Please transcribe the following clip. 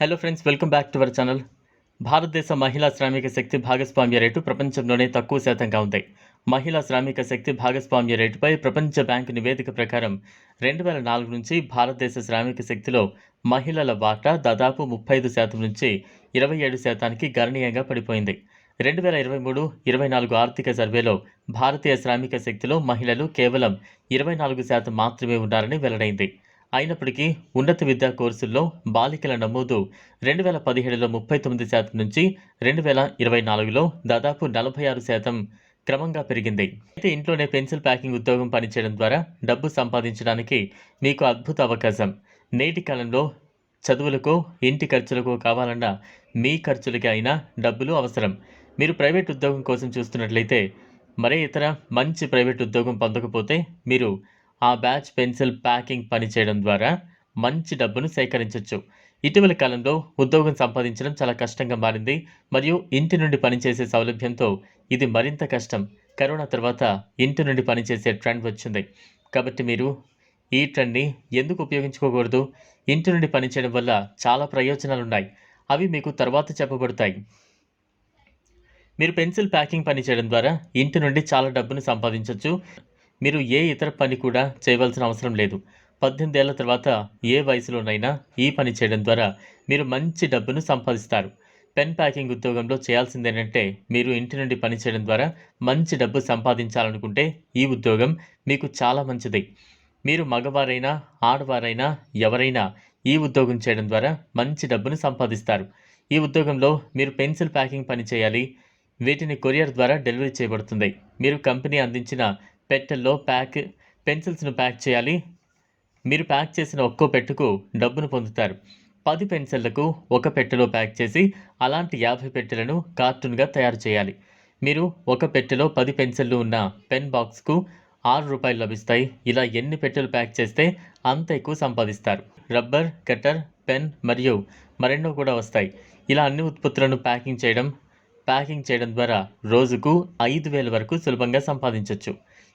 Hello friends welcome back to our channel భారతదేశ మహిళా శ్రామిక శక్తి భాగస్వామ్య రేటు ప్రపంచంలోనే తక్కువ శాతంగా ఉంది. మహిళా శ్రామిక శక్తి భాగస్వామ్య రేటుపై ప్రపంచ బ్యాంకు నివేదిక ప్రకారం రెండు వేల నాలుగు నుంచి భారతదేశ శ్రామిక శక్తిలో మహిళల వాటా దాదాపు ముప్పై ఐదు శాతం నుంచి ఇరవై ఏడు శాతానికి గణనీయంగా పడిపోయింది. రెండు వేల ఇరవై మూడు ఇరవై నాలుగు ఆర్థిక సర్వేలో భారతీయ శ్రామిక శక్తిలో మహిళలు కేవలం ఇరవై నాలుగు శాతం మాత్రమే ఉన్నారని వెల్లడైంది. అయినప్పటికీ ఉన్నత విద్యా కోర్సుల్లో బాలికల నమోదు రెండు వేల పదిహేడులో ముప్పై తొమ్మిది శాతం నుంచి రెండు వేల ఇరవై నాలుగులో దాదాపు నలభై ఆరు శాతం క్రమంగా పెరిగింది. అయితే ఇంట్లోనే పెన్సిల్ ప్యాకింగ్ ఉద్యోగం పనిచేయడం ద్వారా డబ్బు సంపాదించడానికి మీకు అద్భుత అవకాశం. నేటి కాలంలో చదువులకు ఇంటి ఖర్చులకు కావాలన్న మీ ఖర్చులకి అయినా డబ్బులు అవసరం. మీరు ప్రైవేట్ ఉద్యోగం కోసం చూస్తున్నట్లయితే మరే ఇతర మంచి ప్రైవేట్ ఉద్యోగం పొందకపోతే మీరు ఆ బ్యాచ్ పెన్సిల్ ప్యాకింగ్ పని చేయడం ద్వారా మంచి డబ్బును సేకరించవచ్చు ఇటీవల కాలంలో ఉద్యోగం సంపాదించడం చాలా కష్టంగా మారింది మరియు ఇంటి నుండి పనిచేసే సౌలభ్యంతో ఇది మరింత కష్టం. కరోనా తర్వాత ఇంటి నుండి పనిచేసే ట్రెండ్ వచ్చింది. కాబట్టి మీరు ఈ ట్రెండ్ని ఎందుకు ఉపయోగించుకోకూడదు? ఇంటి నుండి పనిచేయడం వల్ల చాలా ప్రయోజనాలు ఉన్నాయి అవి మీకు తర్వాత చెప్పబడతాయి. మీరు పెన్సిల్ ప్యాకింగ్ పని చేయడం ద్వారా ఇంటి నుండి చాలా డబ్బును సంపాదించవచ్చు మీరు ఏ ఇతర పని కూడా చేయవలసిన అవసరం లేదు. పద్దెనిమిది ఏళ్ళ తర్వాత ఏ వయసులోనైనా ఈ పని చేయడం ద్వారా మీరు మంచి డబ్బును సంపాదిస్తారు. పెన్ ప్యాకింగ్ ఉద్యోగంలో చేయాల్సిందేంటంటే మీరు ఇంటి నుండి పని చేయడం ద్వారా మంచి డబ్బు సంపాదించాలనుకుంటే ఈ ఉద్యోగం మీకు చాలా మంచిది. మీరు మగవారైనా ఆడవారైనా ఎవరైనా ఈ ఉద్యోగం చేయడం ద్వారా మంచి డబ్బును సంపాదిస్తారు. ఈ ఉద్యోగంలో మీరు పెన్సిల్ ప్యాకింగ్ పని చేయాలి. వీటిని కొరియర్ ద్వారా డెలివరీ చేయబడుతుంది. మీరు కంపెనీ అందించిన పెట్టెల్లో ప్యాక్ పెన్సిల్స్ను ప్యాక్ చేయాలి. మీరు ప్యాక్ చేసిన ఒక్కో పెట్టెకు డబ్బును పొందుతారు. పది పెన్సిళ్ళకు ఒక పెట్టెలో ప్యాక్ చేసి అలాంటి యాభై పెట్టెలను కార్టూన్గా తయారు చేయాలి. మీరు ఒక పెట్టెలో పది పెన్సిళ్ళు ఉన్న పెన్ బాక్స్కు ఆరు రూపాయలు లభిస్తాయి. ఇలా ఎన్ని పెట్టెలు ప్యాక్ చేస్తే అంత ఎక్కువ సంపాదిస్తారు. రబ్బర్ కట్టర్ పెన్ మరియు మరెన్నో కూడా వస్తాయి. ఇలా అన్ని ఉత్పత్తులను ప్యాకింగ్ చేయడం ప్యాకింగ్ చేయడం ద్వారా రోజుకు ఐదు వేల వరకు సులభంగా సంపాదించవచ్చు